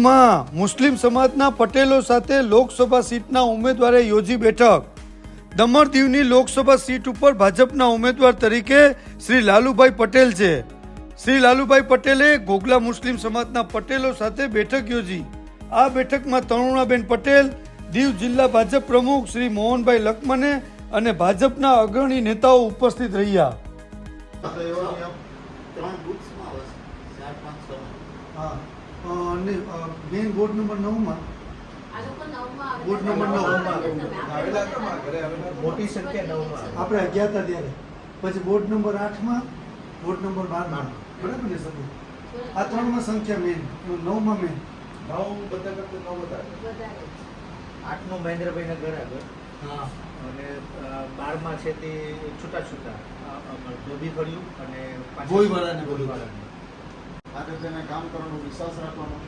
ઘોઘલામાં મુસ્લિમ સમાજના પટેલો સાથે લોકસભા સીટના ઉમેદવારે યોજી બેઠક. દમણ દીવની લોકસભા સીટ ઉપર ભાજપના ઉમેદવાર તરીકે શ્રી લાલુભાઈ પટેલ છે. શ્રી લાલુભાઈ પટેલે ગોગલા મુસ્લિમ સમાજના પટેલો સાથે બેઠક યોજી. આ બેઠકમાં તરુણાબેન પટેલ દીવ જિલ્લા ભાજપ પ્રમુખ શ્રી મોહનભાઈ લખમને અને ભાજપના અગ્રણી નેતાઓ ઉપસ્થિત રહ્યા. ત્રણ છ હા. અને મેઇન બોર્ડ નંબર નવમાં. બોર્ડ નંબર નવ. આવેલા તો માં ઘરે આવેલા મોટી સંખ્યા નવમાં. આપણે અગિયાર હતા ત્યારે. પછી બોર્ડ નંબર આઠમાં બોર્ડ નંબર બારમાં. બરાબર ને સર આ ત્રણમાં સંખ્યા મેઇન નવમાં મેઇન નવ બધા કરતા નવ બધા વધારે. આઠમું મહેન્દ્રભાઈના ઘર આગળ. હા. અને બારમાં છે તે છૂટા છૂટા ધોબી ફળ્યું અને ગોળીવાળાને ગોળીવાળાને. આ તેને કામ કરવાનો વિશ્વાસ રાખવાનો.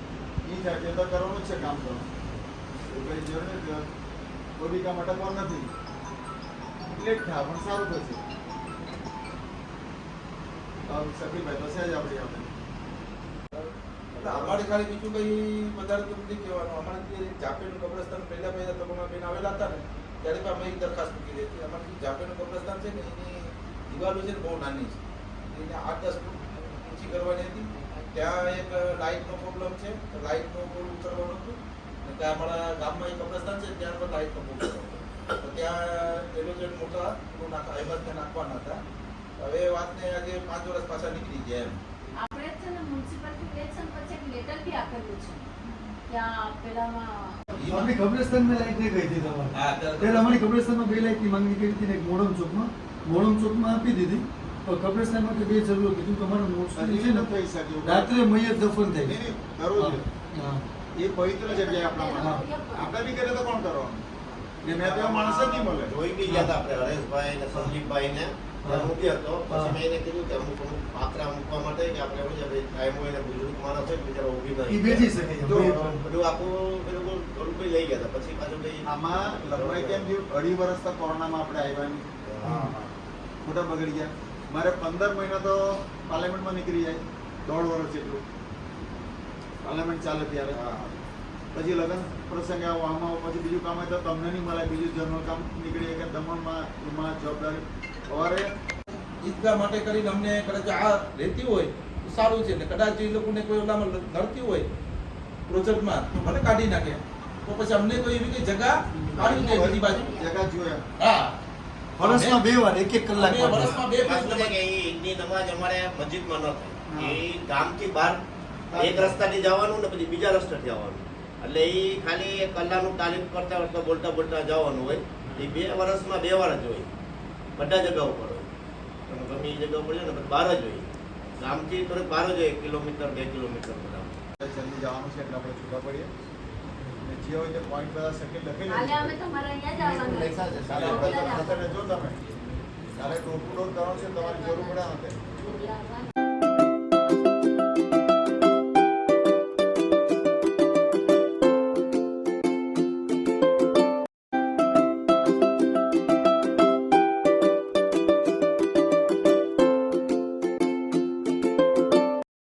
એ થાય તે તો કરવાનું જ છે કામ કરવાનું. એ કઈ જરૂર નથી કોઈ બી કામ અટકવાનું નથી? લેટ થાય, પણ સારું થશે સખીભાઈ, તો જ આપણી આપણે અમારે ખાલી બીજું કઈ વધારે તો નથી કહેવાનું. અમારે જે જાપેનું કબ્રસ્તાન પહેલા પહેલા લોકોના બેન આવેલા હતા ને, ત્યારે પણ અમે દરખાસ્ત મૂકી હતી. અમારે જે જાપેનું કબ્રસ્તાન છે ને, એની દિવાલો છે ને બહુ નાની છે. એને આઠ દસ ફૂટ ઊંચી કરવાની હતી. ત્યાં એક લાઇટનો પ્રોબ્લેમ છે. તો લાઇટનું પૂરું ઉતરવાનો હતો. અને ત્યાં અમારા ગામમાં એક કબ્રસ્તાન છે ત્યાં પણ લાઇટનો પ્રોબ્લેમ હતો. તો ત્યાં એલોજન મોટા પૂરું એમાં ત્યાં નાખવાના હતા. હવે વાત વાતને આજે પાંચ વર્ષ પાછા નીકળી ગયા એમ. આપણે છે ને મ્યુનિસિપલ ઇલેક્શન પછી એક લેટર બી આપેલું છે. ત્યાં પેલામાં આપણી કબ્રસ્તાનમાં લાઈટ નહીં ગઈ હતી તમારે? હા, ત્યારે- અમારી કબ્રસ્તાનમાં બે લાઈટની માંગણી કરી હતી ને મોડમ ચોકમાં. મોડમ ચોકમાં આપી દીધી. તો કબ્રસ્તાનમાં કે બે જરૂર કીધું અમારું મોસ્ટલી છે ને ન થઈ શકે રાત્રે મૈયત દફન થઈ કરવું એ પવિત્ર જગ્યાએ આપણા માટે? આપણે બી કરે તો કોણ કરવાનું એ મેં તો માણસ જ નહીં મળે. જોઈ બી ગયા આપણે હરેશભાઈ ને સંદીપભાઈ ને મૂકી હતો. પછી મેં એને કીધું કે અમુક અમુક પાત્રા મૂકવા માટે કે આપણે એવું છે ભાઈ ટાઈમ હોય ને બુજુર્ગ માણસ હોય ને બિચારા ઊભી નહીં. બેસી શકે તો બધું આખું પેલું થોડું કઈ લઈ ગયા હતા. પછી પાછું કઈ આમાં લગભગ કેમ થયું? અઢી વર્ષ તો કોરોનામાં આપણે આવ્યા નહીં. મોટા બગડી ગયા. મારે પંદર મહિના તો પાર્લામેન્ટમાં નીકળી જાય દોઢ વર્ષ જેટલું. પાર્લામેન્ટ ચાલે ત્યારે. પછી લગ્ન પ્રસંગે આવો આમાં પછી બીજું કામ હોય તો તમને નહીં મળે બીજું જનરલ કામ નીકળી કે દમણમાં એમાં જવાબદારી. સવારે ઈદગાહ માટે કરીને અમને કદાચ આ રહેતી હોય તો સારું છે ને કદાચ એ લોકોને કોઈ ઓલામાં નડતી હોય પ્રોજેક્ટમાં તો ભલે કાઢી નાખે. તો પછી અમને કોઈ એવી કઈ જગા આવી જાય બધી બાજુ જગા જોયા હા. વર્ષમાં બે વાર એક એક કલાક વર્ષમાં બે ઈ ઈદની નમાજ અમારે મસ્જિદમાં ન થાય એ ગામથી બહાર એક રસ્તાથી જવાનું ને પછી બીજા રસ્તાથી જવાનું એટલે એ ખાલી એક કલાકનું તાલીમ કરતા કરતા બોલતા બોલતા જવાનું હોય. એ બે વર્ષમાં બે વાર જ હોય. બધા જગ્યા ઉપર હોય. તમે ગમે એ જગ્યા ઉપર જાય ને પછી બહાર જ હોય. ગામથી થોડુંક બહાર જ હોય કિલોમીટર બે કિલોમીટર બધા. જલ્દી જવાનું છે એટલે આપણે છૂટા પડીએ. જે હોય તે પોઈન્ટ બધા સર્કિટ લખી અમે તમારે અહીંયા જ છે, રહેજો તમે. કાલે ટોપુ કરવાનું છે તમારી જરૂર પડે.